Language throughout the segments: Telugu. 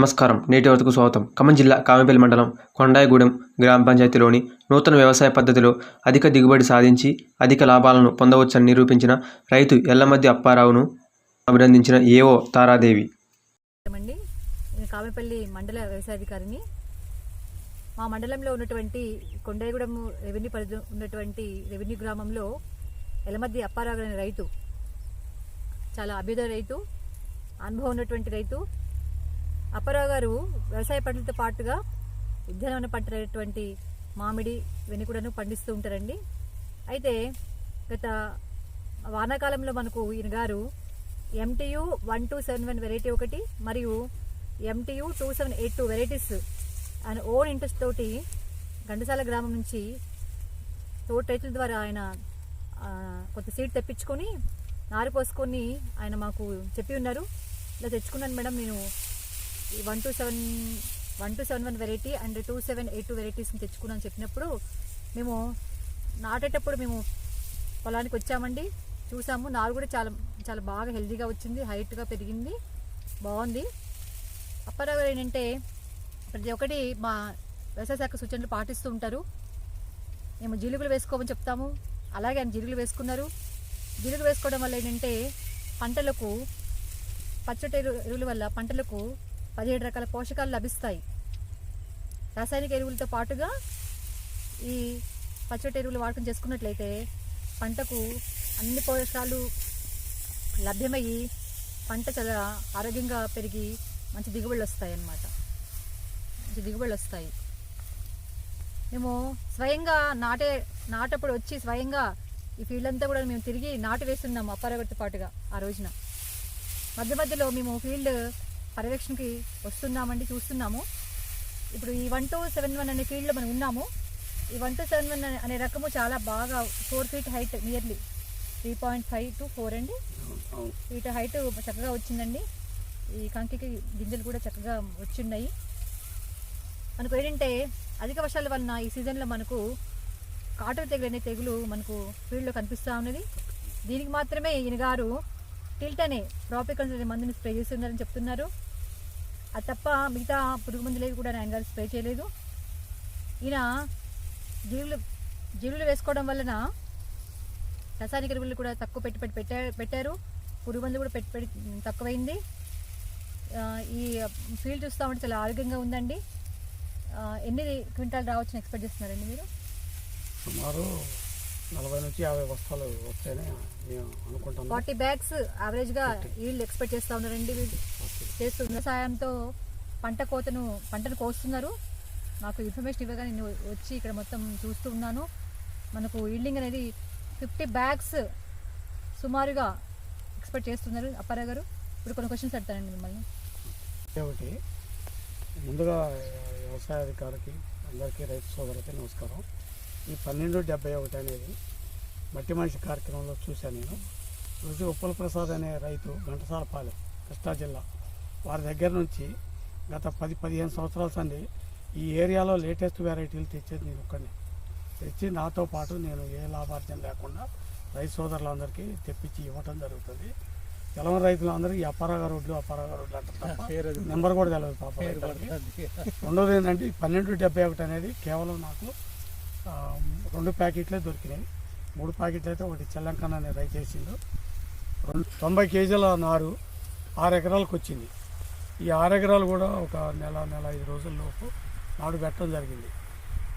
నమస్కారం. నేటి వరకు స్వాగతం. ఖమ్మం జిల్లా కామెపల్లి మండలం కొండాయిగూడెం గ్రామ పంచాయతీలోని నూతన వ్యవసాయ పద్ధతిలో అధిక దిగుబడి సాధించి అధిక లాభాలను పొందవచ్చని నిరూపించిన రైతు ఎల్లమద్ది అప్పారావును అభినందించిన ఏఓ తారాదేవి. కామెపల్లి మండల వ్యవసాయాధికారిని మా మండలంలో ఉన్నటువంటి కొండాయిగూడెం రెవెన్యూ పరిధి ఉన్నటువంటి రెవెన్యూ గ్రామంలో ఎలమద్ది అప్పారావు అనే రైతు చాలా అభ్యుదయ రైతు అనుభవం ఉన్నటువంటి రైతు అప్పారావు గారు వ్యవసాయ పంటలతో పాటుగా ఉద్యానవన పంటలైనటువంటి మామిడి ఇవన్నీ కూడాను పండిస్తూ ఉంటారండి. అయితే గత వానాకాలంలో మనకు ఈయన గారు MTU one two seven one variety ఒకటి మరియు MTU two seven eight two varieties ఆయన ఓన్ ఇంట్రెస్ట్ తోటి ఘంటసాల గ్రామం నుంచి తోట రైతుల ద్వారా ఆయన కొంత సీడ్ తెప్పించుకొని నారు పోసుకొని ఆయన మాకు చెప్పి ఉన్నారు. ఇలా తెచ్చుకున్నాను మేడం నేను ఈ one two seven one two seven one variety and two seven eight two వెరైటీస్ని తెచ్చుకున్నాను చెప్పినప్పుడు మేము నాటేటప్పుడు మేము పొలానికి వచ్చామండి. చూసాము నారు కూడా చాలా చాలా బాగా హెల్దీగా వచ్చింది హైట్గా పెరిగింది బాగుంది. అప్పారావు ఏంటంటే ప్రతి ఒక్కటి మా వ్యవసాయ శాఖ సూచనలు పాటిస్తూ ఉంటారు. మేము జీలుగులు వేసుకోమని చెప్తాము. అలాగే ఆయన జీలుగులు వేసుకున్నారు. జీలుగు వేసుకోవడం వల్ల ఏంటంటే పంటలకు పచ్చటి ఎరువుల వల్ల పంటలకు పదిహేడు రకాల పోషకాలు లభిస్తాయి. రాసాయనిక ఎరువులతో పాటుగా ఈ పచ్చటి ఎరువులు వాడకం చేసుకున్నట్లయితే పంటకు అన్ని పోషకాలు లభ్యమయ్యి పంట చాలా ఆరోగ్యంగా పెరిగి మంచి దిగుబడులు వస్తాయి అన్నమాట మంచి దిగుబడులు వస్తాయి. మేము స్వయంగా నాటే నాటప్పుడు వచ్చి స్వయంగా ఈ ఫీల్డ్ అంతా కూడా మేము తిరిగి నాటు వేస్తున్నాము అప్పారగొట్టు పాటుగా ఆ రోజున. మధ్య మధ్యలో మేము ఫీల్డ్ పర్యవేక్షణకి వస్తున్నామండి చూస్తున్నాము. ఇప్పుడు ఈ వన్ టూ సెవెన్ వన్ అనే ఫీల్డ్లో మనం ఉన్నాము. ఈ వన్ టూ సెవెన్ వన్ అనే రకము చాలా బాగా four feet height nearly. Three point five to four అండి. ఫీట్ హైట్ చక్కగా వచ్చిందండి. ఈ కంకికి గింజలు కూడా చక్కగా వచ్చిన్నాయి. మనకు ఏంటంటే అధిక వర్షాల వలన ఈ సీజన్లో మనకు కాటన్ తెగులు అనే తెగులు మనకు ఫీల్డ్లో కనిపిస్తూ ఉన్నది. దీనికి మాత్రమే ఈయన గారు టిల్ట్ అనే మందుని స్ప్రే చేస్తున్నారని చెప్తున్నారు. అది తప్ప మిగతా పురుగు మందులేవి కూడా నాయన గారు స్ప్రే చేయలేదు. ఈయన జీవులు జీవులు వేసుకోవడం వలన రసాయనిక ఎరువులు కూడా తక్కువ పెట్టి పెట్టి పెట్టా- పెట్టారు. పురుగు మందులు కూడా పెట్టి పెట్టి తక్కువైంది ఈ ఫీల్డ్ చూస్తామంటే చాలా ఆరోగ్యంగా ఉందండి. ఎన్ని క్వింటాలు రావచ్చని ఎక్స్పెక్ట్ చేస్తున్నారండి మీరు? సుమారు నలభై నుంచి యాభై బస్తాలు వస్తాయని మేము అనుకుంటున్నాం ఫార్టీ బ్యాగ్స్ యావరేజ్గా వీళ్ళు ఎక్స్పెక్ట్ చేస్తూ ఉన్నారండి వీళ్ళు చేస్తూ వ్యవసాయంతో పంట కోతను పంటను కోస్తున్నారు. నాకు ఇన్ఫర్మేషన్ ఇవ్వగా నేను వచ్చి ఇక్కడ మొత్తం చూస్తూ ఉన్నాను. మనకు ఈల్డింగ్ అనేది ఫిఫ్టీ బ్యాగ్స్ సుమారుగా ఎక్స్పెక్ట్ చేస్తున్నారు. అప్పారావు గారు ఇప్పుడు కొన్ని క్వశ్చన్స్ అడతానండి మిమ్మల్ని. ఒకటి. ముందుగా వ్యవసాయ అధికారికి అందరికీ రైతు సోదరులకి నమస్కారం. ఈ పన్నెండు డెబ్బై ఒకటి అనేది మట్టి మనిషి కార్యక్రమంలో చూశాను నేను. రోజు ఉప్పల ప్రసాద్ అనే రైతు ఘంటసాలపాలెం కృష్ణా జిల్లా. వారి దగ్గర నుంచి గత పది పదిహేను సంవత్సరాల సంది ఈ ఏరియాలో లేటెస్ట్ వెరైటీలు తెచ్చేది నేను ఒక్కడిని. తెచ్చి నాతో పాటు నేను ఏ లాభార్జన లేకుండా రైతు సోదరులందరికీ తెప్పించి ఇవ్వటం జరుగుతుంది. తెలవ రైతులందరికీ అప్పారాగా రోడ్లు అప్పారాగా రోడ్లు అంటారు నెంబర్ కూడా తెలియదు పాప. రెండోది ఏంటంటే ఈ పన్నెండు డెబ్బై ఒకటి అనేది కేవలం నాకు రెండు ప్యాకెట్లే దొరికినాయి. మూడు ప్యాకెట్లు అయితే ఒకటి చెల్లంకన్న అనే రైతు వేసిండు. రెండు తొంభై కేజీల నారు ఆరు ఎకరాలకు వచ్చింది. ఈ ఆరు ఎకరాలు కూడా ఒక నెల నెల ఐదు రోజుల్లోపు నాడు పెట్టడం జరిగింది.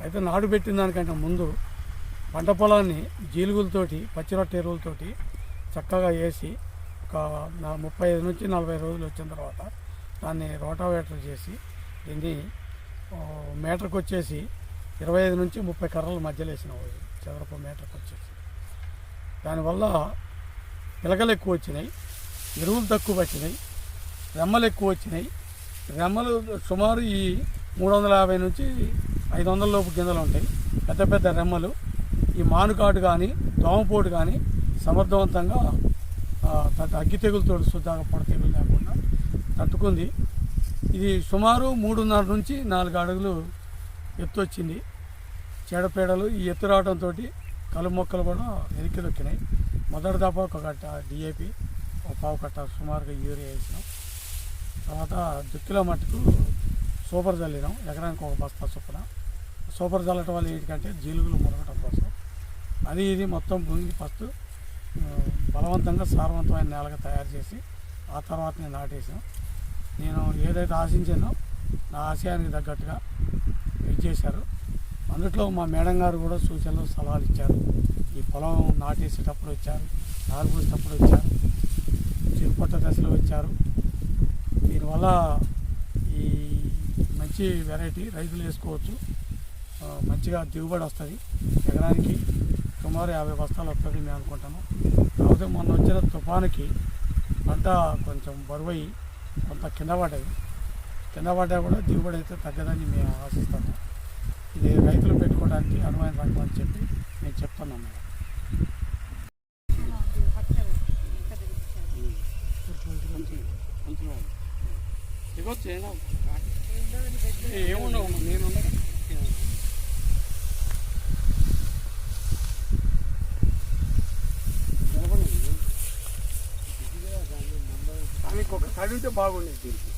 అయితే నాడు పెట్టిన దానికంటే ముందు పంట పొలాన్ని జీలుగులతోటి పచ్చిరొట్ట ఎరువులతోటి చక్కగా వేసి ఒక ముప్పై ఐదు నుంచి నలభై రోజులు వచ్చిన తర్వాత దాన్ని రోటావేటర్ చేసి దీన్ని మీటర్కి వచ్చేసి ఇరవై ఐదు నుంచి ముప్పై కర్రల మధ్యలో వేసిన చదరపు మీటర్కి వచ్చేసి దానివల్ల పిలకలు ఎక్కువ వచ్చినాయి ఎరువులు తక్కువ వచ్చినాయి రెమ్మలు ఎక్కువ వచ్చినాయి. రెమ్మలు సుమారు ఈ మూడు వందల యాభై నుంచి ఐదు వందల లోపు గింజలు ఉంటాయి పెద్ద పెద్ద రెమ్మలు. ఈ మానుకాటు కానీ దోమపోటు కానీ సమర్థవంతంగా అగ్గి తెగులతో శుద్ధంగా పొడ తెగులు లేకుండా తట్టుకుంది. ఇది సుమారు మూడున్నర నుంచి నాలుగు అడుగులు ఎత్తు వచ్చింది చీడపీడలు ఈ ఎత్తు రావడంతో కలుపు మొక్కలు కూడా వెనక్కి దొక్కినాయి మొదటి దాప ఒక కట్ట డిఏపి ఒక పావు కట్ట సుమారుగా యూరియా వేసినాం. తర్వాత దుక్కిలో మట్టుకు సూపర్ చల్లినాం ఎకరానికి ఒక బస్తా చొప్పున. సూపర్ చల్లటం వల్ల ఏంటంటే జీలుగులు మురగటం కోసం. అది ఇది మొత్తం భూమికి ఫస్ట్ బలవంతంగా సారవంతమైన నేలగా తయారు చేసి ఆ తర్వాత నేను నాటేసాను నేను ఏదైతే ఆశించానో నా ఆశయానికి తగ్గట్టుగా ఇది చేశారు. అందుట్లో మా మేడం గారు కూడా సూచనలు సలహాలు ఇచ్చారు. ఈ పొలం నాటేసేటప్పుడు వచ్చారు నారు పోసేటప్పుడు వచ్చారు చిరుపట్ట దశలో వచ్చారు. దీనివల్ల ఈ మంచి వెరైటీ రైతులు వేసుకోవచ్చు. మంచిగా దిగుబడి వస్తుంది. ఎకరానికి సుమారు యాభై బస్తాలు వస్తుంది మేము అనుకుంటాము. కాకపోతే మొన్న వచ్చిన తుఫానికి పంట కొంచెం బరువై కొంత కింద పడ్డది. కింద పడ్డా కూడా దిగుబడి అయితే తగ్గదని మేము ఆశిస్తాము. ఇది రైతులు పెట్టుకోవడానికి అనువైన రకం అని చెప్పి నేను చెప్తున్నాను ఏమున్నావు నేను దానికి ఒక తడితే బాగుండేది దీనికి.